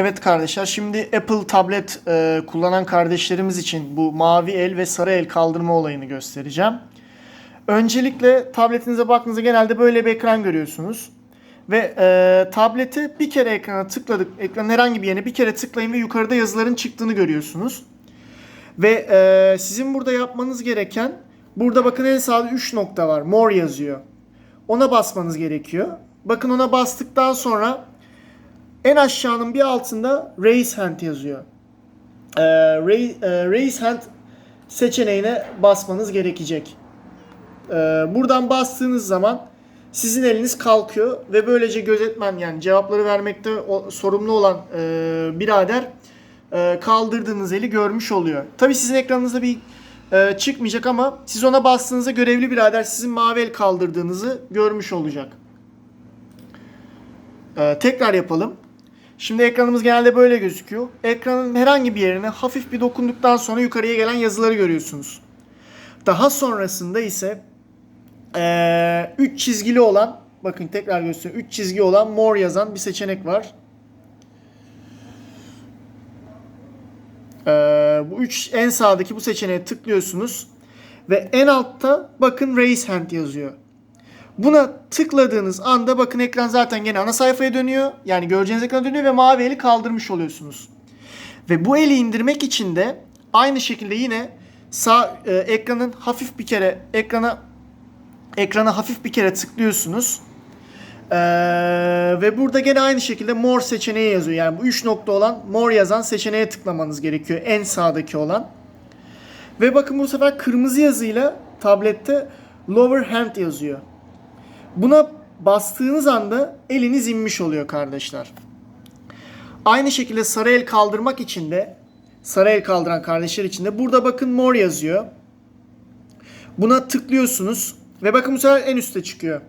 Evet kardeşler şimdi Apple tablet e, kullanan kardeşlerimiz için bu mavi el ve sarı el kaldırma olayını göstereceğim. Öncelikle tabletinize baktığınızda genelde böyle bir ekran görüyorsunuz. Ve e, tableti bir kere ekrana tıkladık, ekranın herhangi bir yerine bir kere tıklayın ve yukarıda yazıların çıktığını görüyorsunuz. Ve e, sizin burada yapmanız gereken, burada bakın en sağda 3 nokta var, more yazıyor. Ona basmanız gerekiyor. Bakın ona bastıktan sonra en aşağının bir altında raise hand yazıyor. Ee, raise, e, raise hand seçeneğine basmanız gerekecek. Ee, buradan bastığınız zaman sizin eliniz kalkıyor ve böylece gözetmen yani cevapları vermekte o- sorumlu olan e, birader e, kaldırdığınız eli görmüş oluyor. Tabi sizin ekranınızda bir e, çıkmayacak ama siz ona bastığınızda görevli birader sizin mavi el kaldırdığınızı görmüş olacak. Ee, tekrar yapalım. Şimdi ekranımız genelde böyle gözüküyor. Ekranın herhangi bir yerine hafif bir dokunduktan sonra yukarıya gelen yazıları görüyorsunuz. Daha sonrasında ise 3 çizgili olan bakın tekrar gösteriyorum. 3 çizgi olan more yazan bir seçenek var. Ee, bu üç en sağdaki bu seçeneğe tıklıyorsunuz ve en altta bakın raise hand yazıyor. Buna tıkladığınız anda bakın ekran zaten gene ana sayfaya dönüyor. Yani göreceğiniz ekrana dönüyor ve mavi eli kaldırmış oluyorsunuz. Ve bu eli indirmek için de aynı şekilde yine sağ e, ekranın hafif bir kere ekrana ekrana hafif bir kere tıklıyorsunuz. Ee, ve burada gene aynı şekilde more seçeneği yazıyor. Yani bu 3 nokta olan more yazan seçeneğe tıklamanız gerekiyor. En sağdaki olan. Ve bakın bu sefer kırmızı yazıyla tablette lower hand yazıyor. Buna bastığınız anda eliniz inmiş oluyor kardeşler. Aynı şekilde sarı el kaldırmak için de sarı el kaldıran kardeşler için de burada bakın more yazıyor. Buna tıklıyorsunuz ve bakın bu sefer en üstte çıkıyor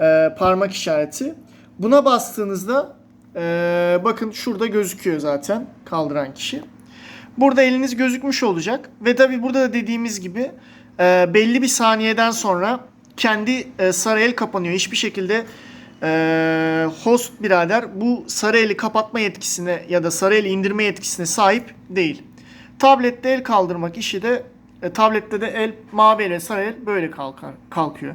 ee, parmak işareti. Buna bastığınızda ee, bakın şurada gözüküyor zaten kaldıran kişi. Burada eliniz gözükmüş olacak ve tabi burada da dediğimiz gibi ee, belli bir saniyeden sonra kendi e, sarı el kapanıyor. Hiçbir şekilde e, host birader bu sarı eli kapatma yetkisine ya da sarı eli indirme yetkisine sahip değil. Tablette el kaldırmak işi de e, tablette de el mavi el ve sarı el böyle kalkar, kalkıyor.